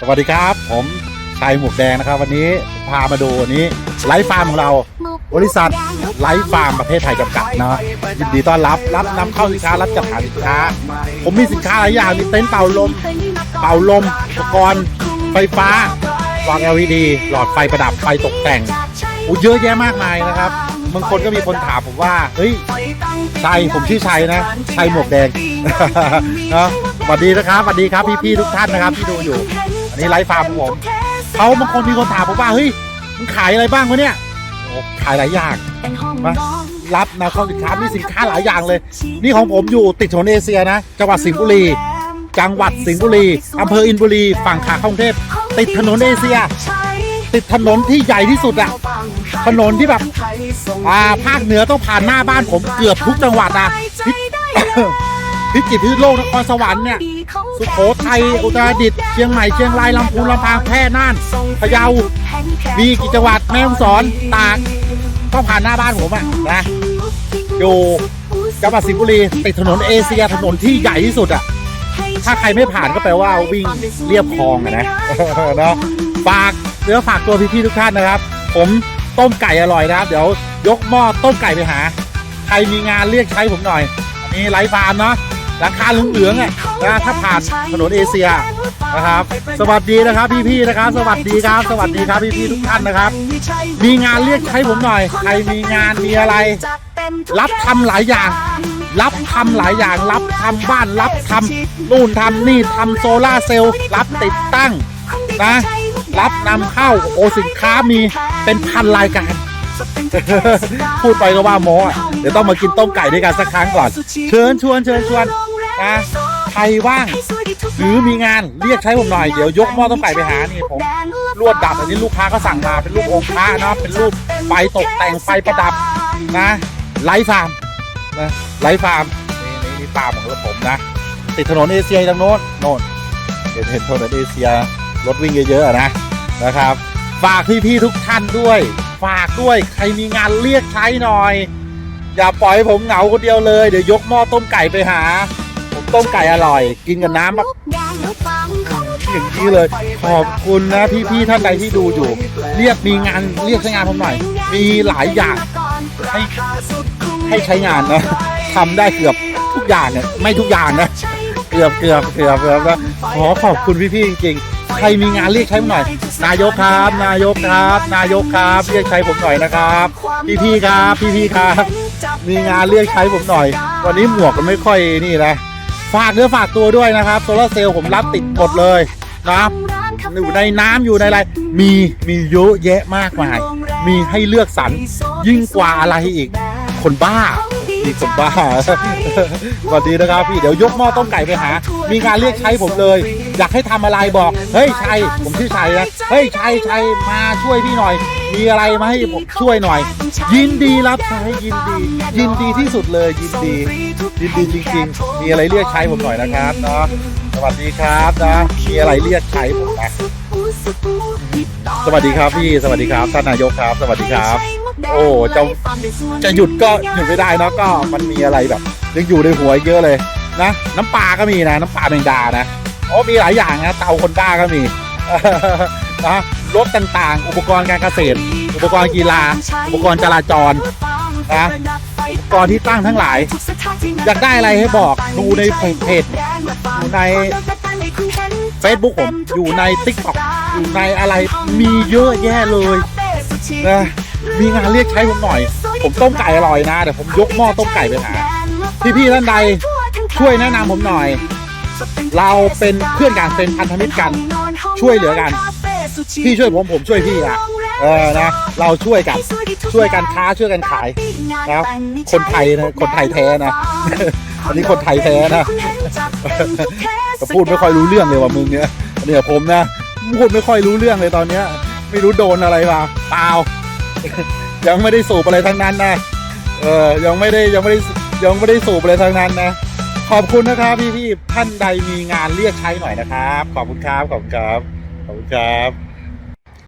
สวัสดีครับ ผมชัยหมวกแดงนะครับ วันนี้พามาดูวันนี้ไลฟ์ฟาร์มของเรา บริษัทไลฟ์ฟาร์มประเทศไทยจำกัดนะยินดีต้อนรับรับนำเข้าสินค้ารับจัดหาสินค้า ผมมีสินค้าหลายอย่างมีเต็นท์เป่าลม เป่าลมอุปกรณ์ไฟฟ้าวาง LED หลอดไฟประดับไฟตกแต่งโอ้เยอะแยะมากมายนะครับบางคนก็มีคนถามผมว่าเฮ้ยชัยผมชื่อชัยนะชัยหมวกแดงเนาะสวัสดีนะครับสวัสดีครับพี่ๆทุกท่านนะครับที่ดูอยู่ นนี้ไลฟ์ฟาร์มของผมเขาบางคนมีคนถามผมว่าเฮ้ยมันขายอะไรบ้างวะเนี่ยขายหลายอย่างมารับนะเข้าสินค้ามีสินค้าหลายอย่างเลย นี่ของผมอยู่ติดถนนเอเชียนะจังหวัดสิงห์บุรีจังหวัดสิงห์บุรีอำเภออินบุรีฝั่งขาเข้ากรุงเทพติดถนนเอเชีย ติดถนนที่ใหญ่ที่สุดอะถนนที่แบบอ่าภาคเหนือต้องผ่านหน้าบ้านผมเกือบทุกจังหวัดอะพิจิตรพิษณุโลกนครสวรรค์เนี่ย สุโขทัยอุตรดิตถ์เชียงใหม่เชียงรายลำพูนลำปางแพร่น่านพะเยามีกี่จังหวัดแม่ฮ่องสอนตากต้องผ่านหน้าบ้านผมอะนะอยู่จังหวัดสิงห์บุรีติดถนนเอเชียถนนที่ใหญ่ที่สุดอะถ้าใครไม่ผ่านก็แปลว่าวิ่งเรียบคลองอะนะเนาะฝากเนื้อฝากตัวพี่ๆทุกท่านนะครับ ผมต้มไก่อร่อยนะครับ เดี๋ยวยกหม้อต้มไก่ไปหา ใครมีงานเรียกใช้ผมหน่อยอันนี้ไลฟ์ฟาร์มเนาะ ราคาเหลืองๆอะนะถ้าผ่านถนนเอเชียนะครับ สวัสดีนะครับพี่ๆนะครับ สวัสดีครับ สวัสดีครับพี่ๆทุกท่านนะครับ มีงานเรียกใช้ผมหน่อย ใครมีงานมีอะไร รับทำหลายอย่าง รับทำหลายอย่าง รับทำบ้านรับทำนู่นทำนี่ทำโซล่าเซลล์รับติดตั้งนะรับนำเข้าโอสินค้ามีเป็นพันรายการพูดไปก็ว่าโมอ่เดี๋ยวต้องมากินต้มไก่ด้วยกันสักครั้งก่อน เชิญชวนเชิญชวน นะใครว่าง หรือมีงานเรียกใช้ผมหน่อย เดี๋ยวยกหม้อต้มไก่ไปหานี่ผมลวดดับอันนี้ลูกค้าก็สั่งมาเป็นรูปองค์พระนะเป็นรูปไฟตกแต่งไฟประดับนะไลฟ์ฟาร์มนะไลฟ์ฟาร์มนี่นี่ฟาร์มของผมนะ ติดถนนเอเชียทางโน้นโน่นเห็นเห็นถนนเอเชียรถวิ่งเยอะๆอะนะนะครับ ฝากพี่ๆทุกท่านด้วย ฝากด้วยใครมีงานเรียกใช้หน่อย อย่าปล่อยผมเหงาคนเดียวเลย เดี๋ยวยกหม้อต้มไก่ไปหา ต้มไก่อร่อย กินกับน้ำแบบอย่างนี้เลย ขอบคุณนะพี่ๆท่านใดที่ดูอยู่ เรียกมีงานเรียกใช้งานผมหน่อย มีหลายอย่างให้ให้ใช้งานนะทำได้เกือบทุกอย่างเนี่ยไม่ทุกอย่างนะเกือบเกือบเกือบเกือบนะขอขอบคุณพี่ๆจริงๆ ใครมีงานเรียกใช้ผมหน่อย นายกครับ นายกครับ นายกครับ เรียกใช้ผมหน่อยนะครับ พี่ๆครับ พี่ๆครับ มีงานเรียกใช้ผมหน่อย วันนี้หมวกมันไม่ค่อยนี่นะ ฝากเนื้อฝากตัวด้วยนะครับโซลาร์เซลล์ผมรับติดหมดเลยนะครับอยู่ในน้ำอยู่ในอะไรมีมีเยอะแยะมากมาย มีให้เลือกสรรยิ่งกว่าอะไรอีก คนบ้ามีคนบ้าสวัสดีนะครับพี่ เดี๋ยวยกหม้อต้มไก่ไปหา มีงานเรียกใช้ผมเลย อยากให้ทำอะไรบอก เฮ้ยชัยผม ชื่อชัยนะเฮ้ยชัยชัยมาช่วยพี่หน่อย มีอะไรมาให้ผมช่วยหน่อย ยินดีรับใช้ยินดี ยินดีที่สุดเลยยินดี ยินดีจริงๆ มีอะไรเรียกใช้ผมหน่อยนะครับเนาะสวัสดีครับนะมีอะไรเรียกใช้ผมนะสวัสดีครับพี่สวัสดีครับท่านนายกครับ สวัสดีครับ โอ้จะจะหยุดก็หยุดไม่ได้เนาะก็มันมีอะไรแบบยังอยู่ในหัวเยอะเลยนะ น้ำปลาก็มีนะ น้ำปลาแมงดานะโอ้มีหลายอย่างนะเตาคนบ้าก็มี นะรถต่างๆ อุปกรณ์การเกษตร อุปกรณ์กีฬา อุปกรณ์จราจรนะอุปกรณ์ที่ตั้งทั้งหลาย อยากได้อะไรให้บอกดูในเพจอยู่ใน Facebook ผมอยู่ใน t ิ k t o k อยู่ในอะไรมีเยอะแยะเลยนะมีงานเรียกใช้ผมหน่อย ผมต้มไก่อร่อยนะเดี๋ยวผมยกหม้อต้มไก่ไปหาพี่ๆท่านใดช่วยแนะนำผมหน่อย เราเป็นเพื่อนกันเป็นพันธมิตรกัน ช่วยเหลือกัน พี่ช่วยผมผมช่วยพี่อะเออนะเราช่วยกันช่วยกันค้าช่วยกันขายนะครับคนไทยนะคนไทยแท้นะอันนี้คนไทยแท้นะแต่พูดไม่ค่อยรู้เรื่องเลยว่ะมึงเนี่ยเนี่ยผมนะพูดไม่ค่อยรู้เรื่องเลยตอนเนี้ย ไม่รู้โดนอะไรมาเปล่ายังไม่ได้สูบอะไรทั้งนั้นนะเออยังไม่ได้ยังไม่ได้ยังไม่ได้สูบอะไรทั้งนั้นนะ ขอบคุณนะครับพี่พี่ๆท่านใดมีงานเรียกใช้หน่อยนะครับ ขอบคุณครับขอบคุณครับขอบคุณครับ